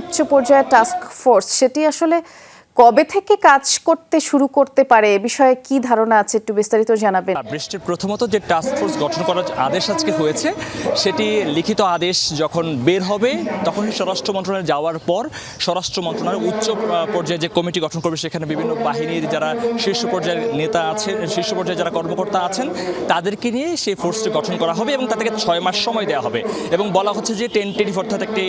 উচ্চ পর্যায়ের task force সেটি আসলে কবে থেকে কাজ করতে শুরু করতে পারে? এ বিষয়ে কি ধারণা আছে একটু বিস্তারিত জানাবেন। বৃষ্টির প্রথমত যে টাস্ক ফোর্স গঠন করার আদেশ আজকে হয়েছে, সেটি লিখিত আদেশ যখন বের হবে, তখন স্বরাষ্ট্র মন্ত্রণালয়ে যাওয়ার পর স্বরাষ্ট্র মন্ত্রণালয়ের উচ্চ পর্যায়ে যে কমিটি গঠন করবে, সেখানে বিভিন্ন বাহিনীর যারা শীর্ষ পর্যায়ের নেতা আছেন, শীর্ষ পর্যায়ে যারা কর্মকর্তা আছেন, তাদেরকে নিয়ে সেই ফোর্সটি গঠন করা হবে এবং তাদেরকে ছয় মাস সময় দেওয়া হবে। এবং বলা হচ্ছে যে টেন্টেটিভ অর্থাৎ একটি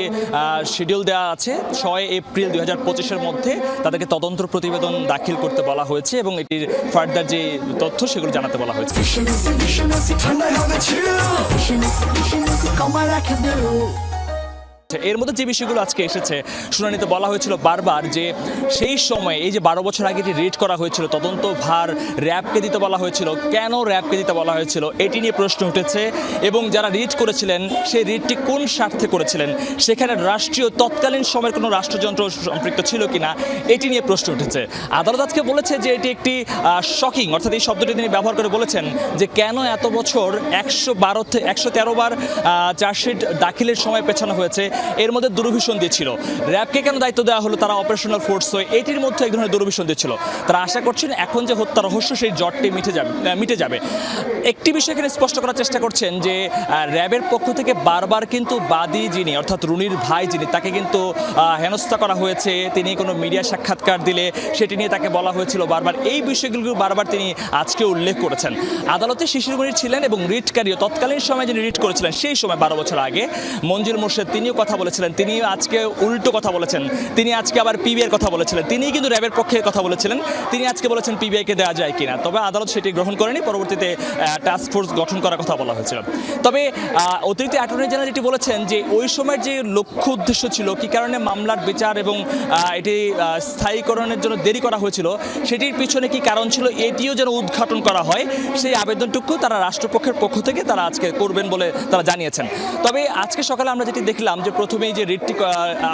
শিডিউল দেওয়া আছে। ছয় এপ্রিল দুই হাজার পঁচিশের মধ্যে তাদেরকে তদন্ত প্রতিবেদন দাখিল করতে বলা হয়েছে এবং এটির ফার্দার যে তথ্য সেগুলো জানাতে বলা হয়েছে হবে এর মধ্যে যে বিষয়গুলো আজকে এসেছে, শুনানিতে বলা হয়েছিল বারবার যে সেই সময়, এই যে বারো বছর আগে যে রেড করা হয়েছিল, তদন্ত ভার র্যাবকে দিতে বলা হয়েছিল। কেন র্যাবকে দিতে বলা হয়েছিল, এটি নিয়ে প্রশ্ন উঠেছে এবং যারা রিড করেছিলেন, সেই রিডটি কোন স্বার্থে করেছিলেন? সেখানে রাষ্ট্রীয় তৎকালীন সময়ের কোনো রাষ্ট্রযন্ত্র সম্পৃক্ত ছিল কিনা, এটি নিয়ে প্রশ্ন উঠেছে। আদালত আজকে বলেছে যে এটি একটি শকিং অর্থাৎ এই শব্দটি তিনি ব্যবহার করে বলেছেন যে কেন এত বছর একশো বারো একশো তেরো বার চার্জশিট দাখিলের সময় পেছানো হয়েছে এর মধ্যে দুর্ভিসন দিয়েছিল। র্যাবকে কেন দায়িত্ব দেওয়া হলো? তারা অপারেশনাল ফোর্স হয়ে এটির মধ্যে এক ধরনের দুর্ভিসন দিয়েছিল তারা আশা করছেন এখন যে হত্যা রহস্য, সেই জটটি মিটে যাবে মিটে যাবে। একটি বিষয় এখানে স্পষ্ট করার চেষ্টা করছেন যে র্যাবের পক্ষ থেকে বারবার কিন্তু বাদী যিনি, অর্থাৎ রুনির ভাই যিনি, তাকে কিন্তু হেনস্থা করা হয়েছে। তিনি কোনো মিডিয়া সাক্ষাৎকার দিলে সেটি নিয়ে তাকে বলা হয়েছিল বারবার। এই বিষয়গুলো বারবার তিনি আজকে উল্লেখ করেছেন। আদালতে শিশির মনির ছিলেন এবং রিটকারীও তৎকালীন সময় যিনি রিট করেছিলেন, সেই সময় বারো বছর আগে মঞ্জুর মোর্শেদ, তিনিও কথা বলেছিলেন, তিনি আজকে উল্টো কথা বলেছেন, তিনি আজকে আবার পিবিআই কথা বলেছিলেন, তিনি কিন্তু র্যাবের পক্ষে কথা বলেছিলেন, তিনি আজকে বলেছেন পিবিআইকে দেওয়া যায় কিনা, তবে আদালত সেটি গ্রহণ করেনি, পরবর্তীতে টাস্ক ফোর্স গঠন করার কথা বলা হয়েছিল। তবে অতিরিক্ত অ্যাটর্নি জেনারেল যেটি বলেছেন যে, ওই সময়ের যে লক্ষ্য উদ্দেশ্য ছিল, কি কারণে মামলার বিচার এবং এটি স্থায়ীকরণের জন্য দেরি করা হয়েছিল, সেটির পিছনে কি কারণ ছিল, এটিও যেন উদ্ঘাটন করা হয়, সেই আবেদনটুকু তারা রাষ্ট্রপক্ষের পক্ষ থেকে তারা আজকে করবেন বলে তারা জানিয়েছেন। তবে আজকে সকালে আমরা যেটি দেখলাম যে প্রথমেই যে রিটটি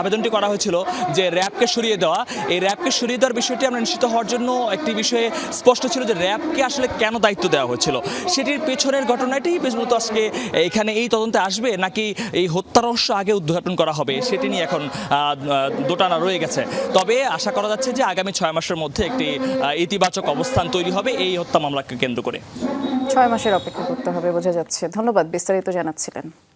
আবেদনটি করা হয়েছিল যে র্যাবকে সরিয়ে দেওয়া। এই র্যাবকে সরিয়ে দেওয়ার বিষয়টি আমরা নিশ্চিত হওয়ার জন্য একটি বিষয়ে স্পষ্ট ছিল যে র্যাবকে আসলে কেন দায়িত্ব দেওয়া হয়েছিল। সেটির পেছনের ঘটনাটি মূলত আজকে এখানে এই তদন্তে আসবে নাকি এই হত্যা রহস্য আগে উদ্ঘাটন করা হবে সেটি নিয়ে এখন দোটানা রয়ে গেছে। তবে আশা করা যাচ্ছে যে আগামী ছয় মাসের মধ্যে একটি ইতিবাচক অবস্থান তৈরি হবে এই হত্যা মামলাকে কেন্দ্র করে। ছয় মাসের অপেক্ষা করতে হবে, বোঝা যাচ্ছে। ধন্যবাদ, বিস্তারিত জানাচ্ছিলেন।